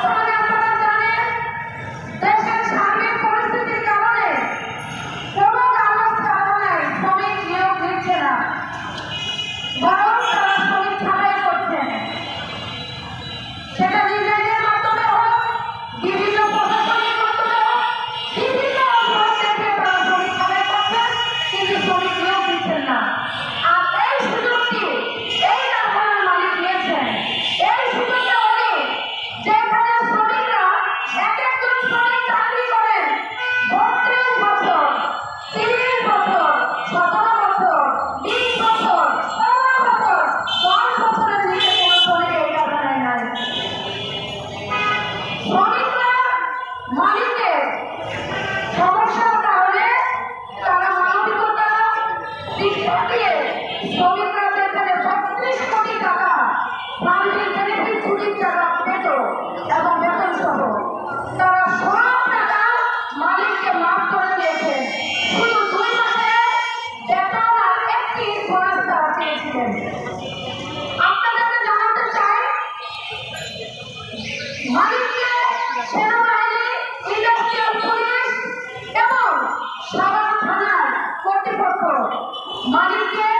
Yeah. Savar থানার কর্তৃপক্ষ মালিককে